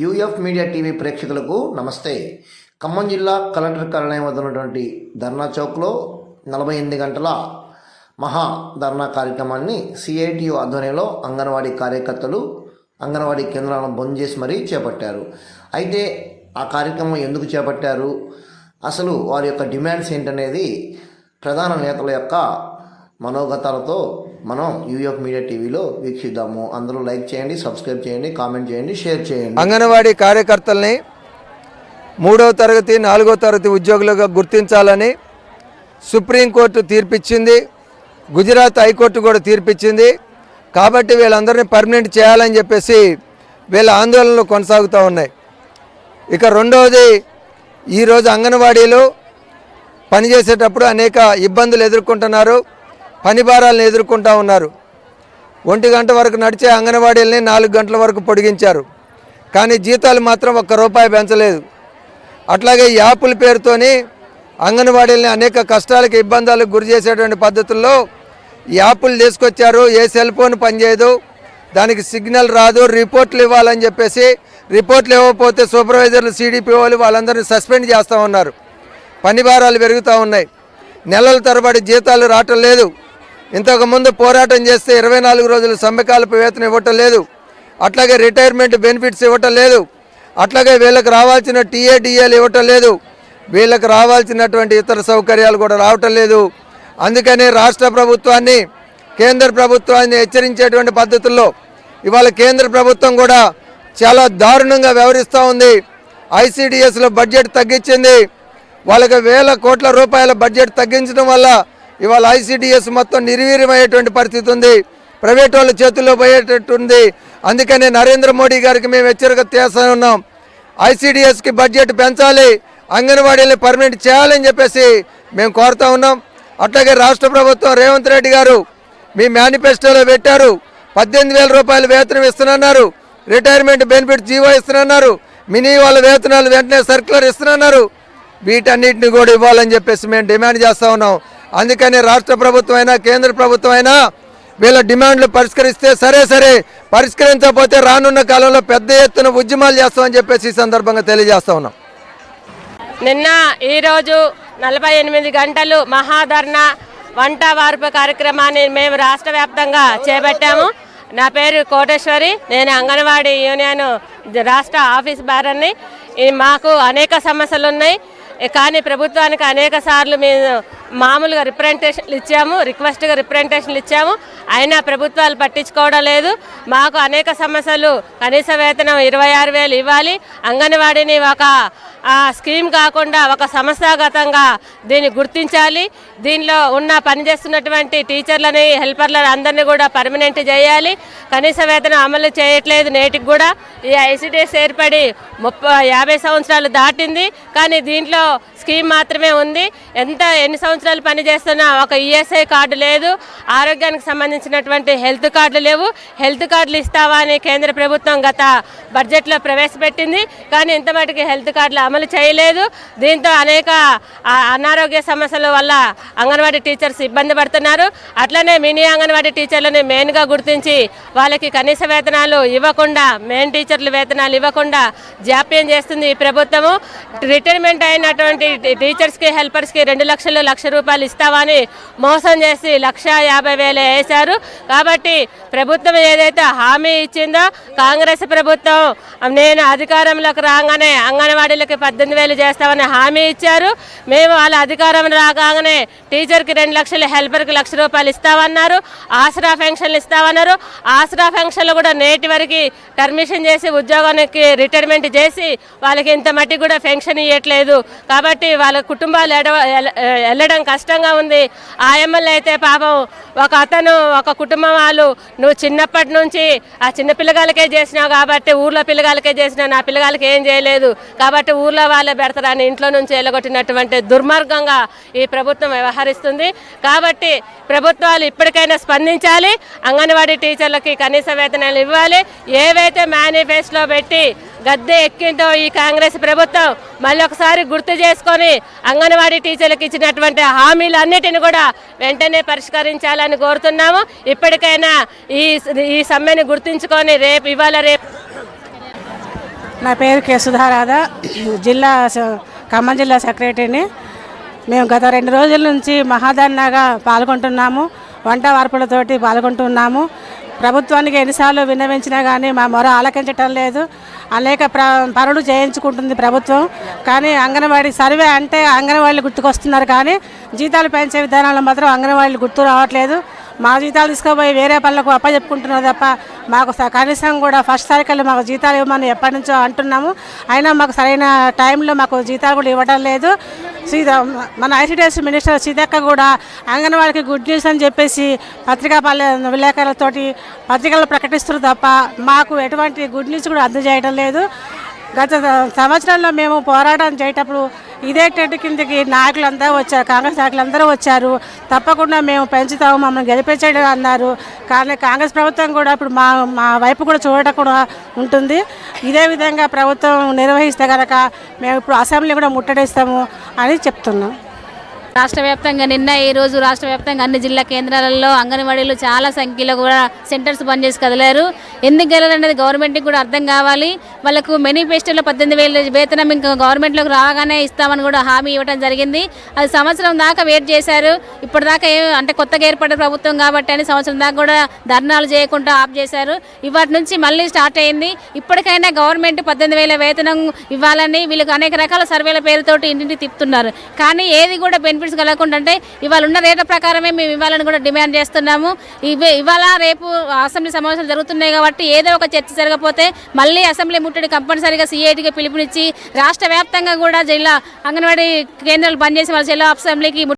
UF media TV ప్రేక్షకులకు నమస్తే. ఖమ్మం జిల్లా కలెక్టర్ కార్యాలయం వద్ద ఉన్నటువంటి ధర్నా చౌక్లో నలభై ఎనిమిది గంటల మహా ధర్నా కార్యక్రమాన్ని సిఐటియు ఆధ్వర్యంలో అంగన్వాడీ కార్యకర్తలు అంగన్వాడీ కేంద్రాలను బంద్ చేసి మరీ చేపట్టారు. అయితే ఆ కార్యక్రమం ఎందుకు చేపట్టారు? అసలు వారి యొక్క డిమాండ్స్ ఏంటనేది ప్రధాన నేతల యొక్క మనోగతాలతో మనం యూఎఫ్ మీడియా టీవీలో వీక్షిద్దాము. అందరూ లైక్ చేయండి సబ్స్క్రైబ్ చేయండి కామెంట్ చేయండి షేర్ చేయండి. అంగన్వాడీ కార్యకర్తల్ని మూడవ తరగతి నాలుగో తరగతి ఉద్యోగులుగా గుర్తించాలని సుప్రీంకోర్టు తీర్పిచ్చింది. గుజరాత్ హైకోర్టు కూడా తీర్పిచ్చింది. కాబట్టి వీళ్ళందరినీ పర్మనెంట్ చేయాలని చెప్పేసి వీళ్ళ ఆందోళనలు కొనసాగుతూ ఉన్నాయి. ఇక రెండవది ఈరోజు అంగన్వాడీలు పనిచేసేటప్పుడు అనేక ఇబ్బందులు ఎదుర్కొంటున్నారు. పని భారాలను ఎదుర్కొంటూ ఉన్నారు. ఒంటి గంట వరకు నడిచే అంగన్వాడీలని నాలుగు గంటల వరకు పొడిగించారు. కానీ జీతాలు మాత్రం ఒక్క రూపాయి పెంచలేదు. అట్లాగే ఈ యాపుల పేరుతోని అంగన్వాడీలని అనేక కష్టాలకు ఇబ్బందులకు గురి చేసేటువంటి పద్ధతుల్లో యాప్లు యాపులు తీసుకొచ్చారు. ఏ సెల్ ఫోన్ పనిచేయదు. దానికి సిగ్నల్ రాదు. రిపోర్ట్లు ఇవ్వాలని చెప్పేసి రిపోర్ట్లు ఇవ్వకపోతే సూపర్వైజర్లు సీడీపీఓలు వాళ్ళందరిని వాళ్ళందరినీ సస్పెండ్ చేస్తూ ఉన్నారు. పని భారాలు పెరుగుతూ ఉన్నాయి. నెలల తరబడి జీతాలు రావటం లేదు. ఇంతకుముందు పోరాటం చేస్తే ఇరవై నాలుగు రోజులు సమ్మెకాలపు వేతనం ఇవ్వటం లేదు. అట్లాగే రిటైర్మెంట్ బెనిఫిట్స్ ఇవ్వటం లేదు. అట్లాగే వీళ్ళకి రావాల్సిన టీఏడిఏలు ఇవ్వటం లేదు. వీళ్ళకి రావాల్సినటువంటి ఇతర సౌకర్యాలు కూడా రావటం లేదు. అందుకని రాష్ట్ర ప్రభుత్వాన్ని కేంద్ర ప్రభుత్వాన్ని హెచ్చరించేటువంటి పద్ధతుల్లో ఇవాళ కేంద్ర ప్రభుత్వం కూడా చాలా దారుణంగా వ్యవహరిస్తూ ఉంది. ఐసీడిఎస్లో బడ్జెట్ తగ్గించింది. వాళ్ళకి వేల కోట్ల రూపాయల బడ్జెట్ తగ్గించడం వల్ల ఇవాళ ఐసిడిఎస్ మొత్తం నిర్వీర్యమయ్యేటువంటి పరిస్థితి ఉంది. ప్రైవేట్ వాళ్ళ చేతుల్లో పోయేటట్టుంది. అందుకనే నరేంద్ర మోడీ గారికి మేము హెచ్చరిక చేస్తూ ఉన్నాం. ఐసిడిఎస్కి బడ్జెట్ పెంచాలి. అంగన్వాడీని పర్మనెంట్ చేయాలని చెప్పేసి మేము కోరుతా ఉన్నాం. అట్లాగే రాష్ట్ర ప్రభుత్వం రేవంత్ రెడ్డి గారు మీ మేనిఫెస్టోలో పెట్టారు. పద్దెనిమిది వేల రూపాయలు వేతనం ఇస్తున్నారు. రిటైర్మెంట్ బెనిఫిట్ జీవో ఇస్తున్నారు. మినీ వాళ్ళ వేతనాలు వెంటనే సర్క్యులర్ ఇస్తున్నారు. వీటన్నిటిని కూడా ఇవ్వాలని చెప్పేసి మేము డిమాండ్ చేస్తూ ఉన్నాం. అందుకని రాష్ట్ర ప్రభుత్వం అయినా కేంద్ర ప్రభుత్వం అయినా వీళ్ళ డిమాండ్లు పరిష్కరిస్తే సరే సరే పరిష్కరించకపోతే రానున్న కాలంలో పెద్ద ఎత్తున ఉద్యమాలు చేస్తామని చెప్పేసి ఈ సందర్భంగా తెలియజేస్తా ఉన్నాం. నిన్న ఈరోజు నలభై ఎనిమిది గంటలు మహాధర్ణ వంట వార్పు కార్యక్రమాన్ని మేము రాష్ట్ర వ్యాప్తంగా చేపట్టాము. నా పేరు కోటేశ్వరి నేను అంగన్వాడీ యూనియన్ రాష్ట్ర ఆఫీస్ బారని మాకు అనేక సమస్యలు ఉన్నాయి కానీ ప్రభుత్వానికి అనేక సార్లు మేము మామూలుగా రిప్రజెంటేషన్లు ఇచ్చాము రిక్వెస్ట్గా రిప్రజెంటేషన్లు ఇచ్చాము. అయినా ప్రభుత్వాలు పట్టించుకోవడం లేదు. మాకు అనేక సమస్యలు కనీస వేతనం ఇరవై ఆరు వేలు ఇవ్వాలి. అంగన్వాడీని ఒక స్కీమ్ కాకుండా ఒక సంస్థాగతంగా దీన్ని గుర్తించాలి. దీనిలో ఉన్న పనిచేస్తున్నటువంటి టీచర్లని హెల్పర్లని అందరినీ కూడా పర్మనెంట్ చేయాలి. కనీస వేతనం అమలు చేయట్లేదు నేటికి కూడా. ఈ ఐసిడిఎస్ ఏర్పడి ముప్పై యాభై సంవత్సరాలు దాటింది. కానీ దీంట్లో స్కీమ్ మాత్రమే ఉంది. ఎంత ఎన్ని సంవత్సరాలు పనిచేస్తున్నా ఒక ఈఎస్ఐ కార్డు లేదు. ఆరోగ్యానికి సంబంధించినటువంటి హెల్త్ కార్డులు లేవు. హెల్త్ కార్డులు ఇస్తావా అని కేంద్ర ప్రభుత్వం గత బడ్జెట్లో ప్రవేశపెట్టింది. కానీ ఇంత మటుకు హెల్త్ కార్డులు అమలు చేయలేదు. దీంతో అనేక అనారోగ్య సమస్యల వల్ల అంగన్వాడీ టీచర్స్ ఇబ్బంది పడుతున్నారు. అట్లనే మినీ అంగన్వాడీ టీచర్లని మెయిన్గా గుర్తించి వాళ్ళకి కనీస వేతనాలు ఇవ్వకుండా మెయిన్ టీచర్లు వేతనాలు ఇవ్వకుండా జాప్యం చేస్తుంది ఈ ప్రభుత్వము. రిటైర్మెంట్ అయినటువంటి టీచర్స్కి హెల్పర్స్కి రెండు లక్షలు లక్ష రూపాయలు ఇస్తామని మోసం చేసి లక్ష యాభై వేలు వేశారు. కాబట్టి ప్రభుత్వం ఏదైతే హామీ ఇచ్చిందో కాంగ్రెస్ ప్రభుత్వం నేను అధికారంలోకి రాగానే అంగన్వాడీలకి పద్దెనిమిది వేలు చేస్తామని హామీ ఇచ్చారు. మేము వాళ్ళ అధికారం రాగానే టీచర్కి రెండు లక్షలు హెల్పర్కి లక్ష రూపాయలు ఇస్తామన్నారు. ఆసరా పెన్షన్లు ఇస్తామన్నారు. ఆసరా పెన్షన్లు కూడా నేటి వరకు టర్మిషన్ చేసి ఉద్యోగానికి రిటైర్మెంట్ చేసి వాళ్ళకి ఇంత మట్టి కూడా పెన్షన్ ఇవ్వట్లేదు కాబట్టి వాళ్ళ కుటుంబాలు ఎడవ ఎల- వెళ్ళడం కష్టంగా ఉంది. ఆ ఎమ్మెల్యే అయితే పాపం ఒక అతను ఒక కుటుంబం వాళ్ళు నువ్వు చిన్నప్పటి నుంచి ఆ చిన్న పిల్లగాలకే చేసినావు కాబట్టి ఊర్లో పిల్లగాలకే చేసినావు నా పిల్లగాలకి ఏం చేయలేదు. కాబట్టి ఊర్లో వాళ్ళే పెడతారని ఇంట్లో నుంచి వెళ్ళగొట్టినటువంటి దుర్మార్గంగా ఈ ప్రభుత్వం వ్యవహరిస్తుంది. కాబట్టి ప్రభుత్వాలు ఇప్పటికైనా స్పందించాలి. అంగన్వాడీ టీచర్లకి కనీస వేతనాలు ఇవ్వాలి. ఏవైతే మేనిఫెస్టోలో పెట్టి గద్దె ఎక్కిందో ఈ కాంగ్రెస్ ప్రభుత్వం మళ్ళీ ఒకసారి గుర్తు చేసుకొని అంగన్వాడీ టీచర్లకు ఇచ్చినటువంటి హామీలన్నిటిని కూడా వెంటనే పరిష్కరించాలని కోరుతున్నాము. ఇప్పటికైనా ఈ ఈ సమ్మెను గుర్తుంచుకొని రేపు ఇవాళ రేపు నా పేరు కె సుధారాధ జిల్లా ఖమ్మం జిల్లా సెక్రటరీని మేము గత రెండు రోజుల నుంచి మహాధర్నాగా పాల్గొంటున్నాము. వంట వార్పులతోటి పాల్గొంటున్నాము. ప్రభుత్వానికి ఎన్నిసార్లు విన్నవించినా కానీ మా మొర ఆలకించటం లేదు. అనేక ప్ర పనులు చేయించుకుంటుంది ప్రభుత్వం. కానీ అంగన్వాడీ సర్వే అంటే అంగన్వాడీలు గుర్తుకొస్తున్నారు కానీ జీతాలు పెంచే విధానాలు మాత్రం అంగన్వాడీలు గుర్తు రావట్లేదు. మా జీతాలు తీసుకుపోయి వేరే పనులకు అప్పచెప్పుకుంటున్నారు తప్ప మాకు కనీసం కూడా ఫస్ట్ తారీఖులు మాకు జీతాలు ఇవ్వమని ఎప్పటి నుంచో అంటున్నాము. అయినా మాకు సరైన టైంలో మాకు జీతాలు కూడా ఇవ్వడం లేదు. సీత మన ఐసీడీఎస్ మినిస్టర్ సీతక్క కూడా అంగన్వాడికి గుడ్ న్యూస్ అని చెప్పేసి పత్రికా విలేకరులతోటి పత్రికలు ప్రకటిస్తారు తప్ప మాకు ఎటువంటి గుడ్ న్యూస్ కూడా అందజేయడం లేదు. గత సంవత్సరంలో మేము పోరాటం చేయటప్పుడు ఇదే టెంట్ కిందకి నాయకులంతా వచ్చారు కాంగ్రెస్ నాయకులందరూ వచ్చారు. తప్పకుండా మేము పెంచుతాము మమ్మల్ని గెలిపించడం అన్నారు. కానీ కాంగ్రెస్ ప్రభుత్వం కూడా ఇప్పుడు మా మా వైపు కూడా చూడటం కూడా ఉంటుంది. ఇదే విధంగా ప్రభుత్వం నిర్వహిస్తే కనుక మేము ఇప్పుడు అసెంబ్లీ కూడా ముట్టడిస్తాము అని చెప్తున్నాం. రాష్ట్ర వ్యాప్తంగా నిన్న ఈ రోజు రాష్ట్ర వ్యాప్తంగా అన్ని జిల్లా కేంద్రాలలో అంగన్వాడీలు చాలా సంఖ్యలో కూడా సెంటర్స్ బంద్ చేసి కదిలారు. ఎందుకు వెళ్ళాలనేది గవర్నమెంట్కి కూడా అర్థం కావాలి. వాళ్ళకు మేనిఫెస్టోలో పద్దెనిమిది వేల వేతనం ఇంకా గవర్నమెంట్లోకి రాగానే ఇస్తామని కూడా హామీ ఇవ్వడం జరిగింది. అది సంవత్సరం దాకా వెయిట్ చేశారు. ఇప్పటిదాకా ఏం అంటే కొత్తగా ఏర్పడ్డ ప్రభుత్వం కాబట్టి అని సంవత్సరం దాకా కూడా ధర్నాలు చేయకుండా ఆఫ్ చేశారు. ఇవాటి నుంచి మళ్ళీ స్టార్ట్ అయింది. ఇప్పటికైనా గవర్నమెంట్ పద్దెనిమిది వేల వేతనం ఇవ్వాలని వీళ్ళకి అనేక రకాల సర్వేల పేరుతోటి ఇంటింటికి తిప్పుతున్నారు. కానీ ఏది కూడా బెనిఫిట్స్ కలగకుండా అంటే ఇవాళ ఉన్న రేట్ల ప్రకారమే మేము ఇవ్వాలని కూడా డిమాండ్ చేస్తున్నాము. ఇవే ఇవాళ రేపు అసెంబ్లీ సమావేశాలు జరుగుతున్నాయి కాబట్టి ఏదో ఒక చర్చ జరగకపోతే మళ్ళీ అసెంబ్లీ ముట్టడి కంపల్సరీగా సిఐటికి పిలుపునిచ్చి రాష్ట్ర వ్యాప్తంగా కూడా జిల్లా అంగన్వాడీ కేంద్రాలు పనిచేసి వాళ్ళ జిల్లా అసెంబ్లీకి